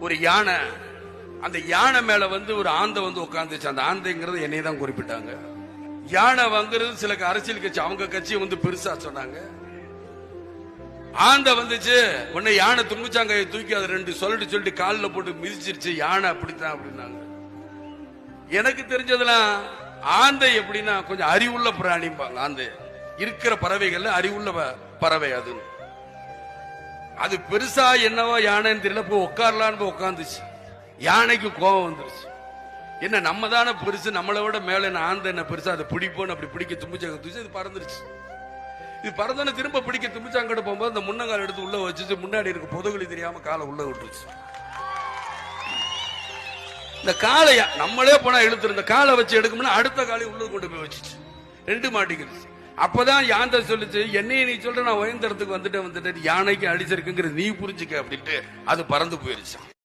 ஒரு யானை அந்த யானை மேல வந்து ஒரு ஆந்தை வந்து உட்காந்துச்சு அந்த ஆந்தைங்கிறது என்னை தான் குறிப்பிட்டாங்க. யானை வாங்குறது சில அரசியல் கட்சி அவங்க கட்சியை வந்து பெருசா சொன்னாங்க. ஆந்தை வந்துச்சு உன்னை யானை தும்பிச்சாங்கையை தூக்கி அதை ரெண்டு சொல்லிட்டு சொல்லிட்டு காலில் போட்டு மிதிச்சிருச்சு யானை அப்படித்தான் அப்படின்னாங்க. எனக்கு தெரிஞ்சதெல்லாம் ஆந்தை எப்படின்னா கொஞ்சம் அறிவுள்ள பிராணிம்பாங்க ஆந்தை. இருக்கிற பறவைகள்ல அறிவுள்ள பறவை அது அது பெருசா என்னவோ யானைன்னு தெரியல. போய் உட்காரலான்னு போய் உட்காந்துச்சு யானைக்கு கோபம் வந்துருச்சு. என்ன நம்ம தானே பெருசு நம்மளை விட மேல நான் என்ன பெருசா? அதை பிடிப்போன்னு அப்படி பிடிக்க தும்பிச்சாங்க தூச்சு இது பறந்துருச்சு. இது பறந்தோன்னு திரும்ப பிடிக்க தும்பிச்சாங்கிட்ட போகும்போது அந்த முன்னங்கால் எடுத்து உள்ள வச்சுட்டு முன்னாடி இருக்க பொதுகுழி தெரியாம காலை உள்ள விட்டுருச்சு. இந்த காலையா நம்மளே போனா இழுத்துரு இந்த காலை வச்சு எடுக்கணும்னா அடுத்த காலை உள்ள கொண்டு போய் வச்சுச்சு. ரெண்டு மாட்டிக்கிடுச்சு அப்பதான் யாந்த சொல்லுச்சு என்னைய நீ சொல்ற நான் உயர்ந்த இடத்துக்கு வந்துட்டேன் வந்துட்டேன் யானைக்கு அடிச்சிருக்குங்கிறது நீ புரிஞ்சுக்க அப்படின்ட்டு அது பறந்து போயிருச்சான்